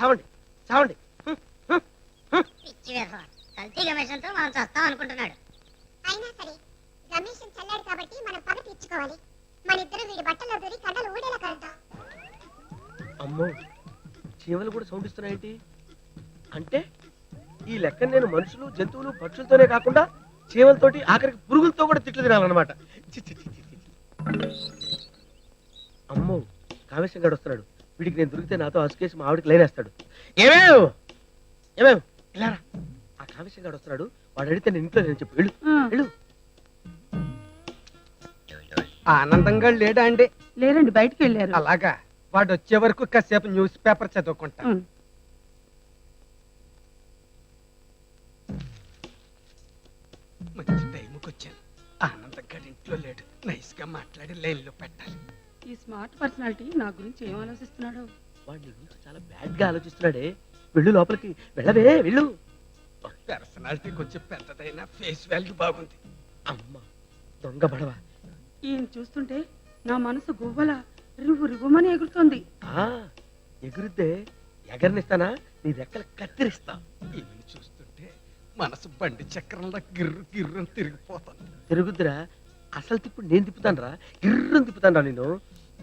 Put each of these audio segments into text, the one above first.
చావండి చావండి. పిచ్చి. కల్తీ గమేషంతో మనం చస్తాం అనుకుంటున్నాడు. అయినా సరే చల్లాడు కాబట్టి మనం పగ తీర్చుకోవాలి. మన ఇద్దరు వీడి బట్టల్లో దూరి కడ్డలు ఊడేలా కలుద్దాం అమ్మో చీమలు కూడా సౌండ్ ఇస్తున్నాయేంటి అంటే ఈ లెక్క నేను మనుషులు జంతువులు పక్షులతోనే కాకుండా చీమలతోటి ఆఖరికి పురుగులతో కూడా తిట్లు తినాలన్నమాట. చి, చి, చి, చి, చి. అమ్మో కామేశం గడు వస్తున్నాడు. వీడికి నేను దొరికితే నాతో అసుకేసి మా ఆవిడకి లైనేస్తాడు ఏమేవ్ ఏమేవ్ ఇలారా ఆ కామేశం గడు వస్తున్నాడు. వాడు అడిగితే నేను ఇంట్లో నేను చెప్పు. వెళ్ళు. వెళ్ళు. ఆనందంగా లేడా అండి? లేరండి బయటికి వెళ్ళారు. అలాగా. వాడు వచ్చే వరకు కాసేపు న్యూస్ పేపర్ చదువుకుంటా. మంచి టైంకి వచ్చాను ఆనందంగా ఇంట్లో లేడు. నైస్గా మాట్లాడి లైన్లో పెట్టాలి. ఈ స్మార్ట్ పర్సనాలిటీ నా గురించి ఏం ఆలోచిస్తున్నాడు? వాడి గురించి చాలా బ్యాడ్గా ఆలోచిస్తున్నాడే. వెళ్ళు లోపలికి. వెళ్ళవే వెళ్ళు. పర్సనాలిటీ కొంచెం పెద్దదైనా ఫేస్ వాల్యూ బాగుంది. అమ్మ దొంగ పడవ. ఈయన చూస్తుంటే నా మనసు గువ్వల రివ్వు రివ్వుమని ఎగురుతోంది. ఆ ఎగురుద్దే ఎగరనిస్తానా? నీ రెక్కలు కత్తిరిస్తా. ఈమెను చూస్తుంటే మనసు బండి చక్రంలో గిర్రు గిర్రు తిరిగిపోతుంది. తిరుగుద్దురా. అసలు తిప్పుడు నేను తిప్పుతాను రా గిర్రం తిప్పుతాను రా నేను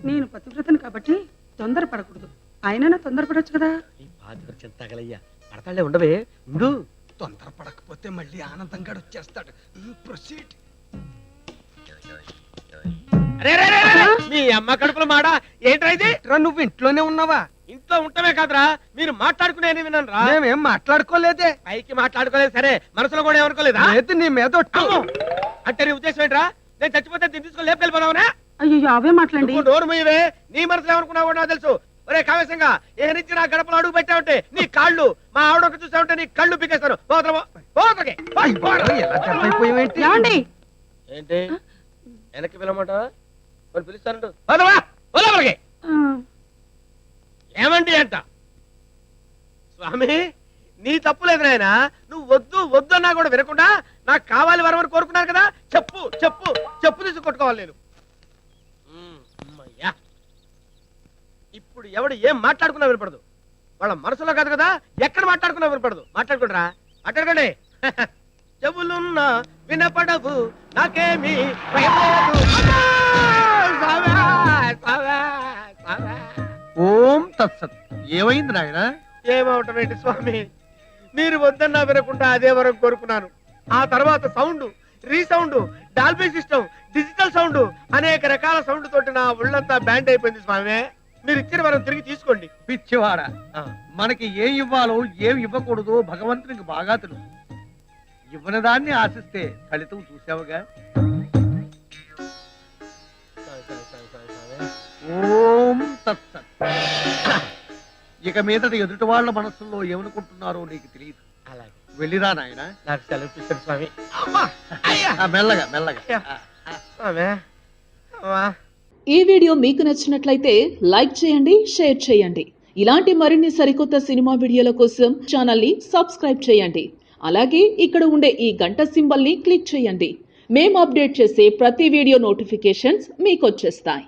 నేను పతివ్రతను కాబట్టి తొందర పడకూడదు. ఆయనైనా తొందరపడొచ్చు కదా. ఈ పాతి తగలయ్యా. పడతాళ్ళే ఉండవే. ఉండు. తొందర పడకపోతే మళ్ళీ ఆనందంగా వచ్చేస్తాడు ప్రొసీడ్! మీ అమ్మ కడుపులో మాడ? ఏంట్రా ఇది? నువ్వు ఇంట్లోనే ఉన్నావా? ఇంట్లో ఉంటమే కాదురా. మీరు మాట్లాడుకునే విన్నాను రా మేమేం మాట్లాడుకోలేదే. పైకి మాట్లాడుకోలేదు. సరే మనసులో కూడా ఏమనుకోలేదా? లేదు నీ మీద! అంటే నీ ఉద్దేశం ఏంట్రా? నేను చచ్చిపోతే దీన్ని తీసుకొని లేపుకెళ్ళిపోదామనా అయ్యో అవే మాట్లాడండి నువ్వు నోరు మూయవే నీ మనసులో ఏమనుకున్నావు కూడా నాకు తెలుసు. ఒరే కావేశంగా ఏ నుంచి నా గడపలో అడుగు పెట్టావంటే నీ కాళ్ళు మా ఆవిడ ఒక చూసావంటే నీ కళ్ళు పీకేస్తాను ఏంటి? వెనక్కి పిలవమాట మరి పిలుస్తానంటు. ఏమండి అంట? స్వామి నీ తప్పు లేదు నాయన. నువ్వు వద్దు వద్దు అన్నా కూడా వినకుండా నాకు కావాలి వరమని కోరుకున్నాను కదా. చెప్పు చెప్పు. కొట్టుకోవాలి నేను. ఇప్పుడు ఎవడు ఏం మాట్లాడుకున్నా వినపడదు. వాళ్ళ మనసులో కాదు కదా ఎక్కడ మాట్లాడుకున్నా వినపడదు. మాట్లాడుకుంటారా? మాట్లాడుకోండి. చెవులున్నా వినపడవు నాకేమి! ఓం తత్సత్. ఏమైంది నాయన? ఏమవటం ఏంటి స్వామి? మీరు వద్దన్నా వినకుండా అదే వరం కోరుకున్నాను. ఆ తర్వాత sound resound Dolby system digital sound అనేక రకాల సౌండ్ తోటి నా ఒళ్ళంతా బ్యాండ్ అయిపోయింది స్వామి. మీరు ఇచ్చిన వరం తిరిగి తీసుకోండి. పిచ్చివాడ. మనకి ఏం ఇవ్వాలో ఏం ఇవ్వకూడదో భగవంతునికి బాగా తెలుసు. ఇవ్వని దాన్ని ఆశిస్తే ఫలితం చూసావుగా. ఓం తత్సత్ ఇక మీదట ఎదుటి వాళ్ళ మనసుల్లో ఏమనుకుంటున్నారో నీకు తెలియదు. అలాగే. వెళ్ళిరా నాయన. నాకు సెలవు స్వామి. అమ్మా అయ్యా. మెల్లగా మెల్లగా. ఆ, ఆ. స్వామి అమ్మా. ఈ వీడియో మీకు నచ్చినట్లయితే లైక్ చేయండి షేర్ చేయండి. ఇలాంటి మరిన్ని సరికొత్త సినిమా వీడియోల కోసం ఛానల్ని సబ్స్క్రైబ్ చేయండి. అలాగే ఇక్కడ ఉండే ఈ గంట సింబల్ని క్లిక్ చేయండి. మేము అప్డేట్ చేసే ప్రతి వీడియో నోటిఫికేషన్స్ మీకు వచ్చేస్తాయి.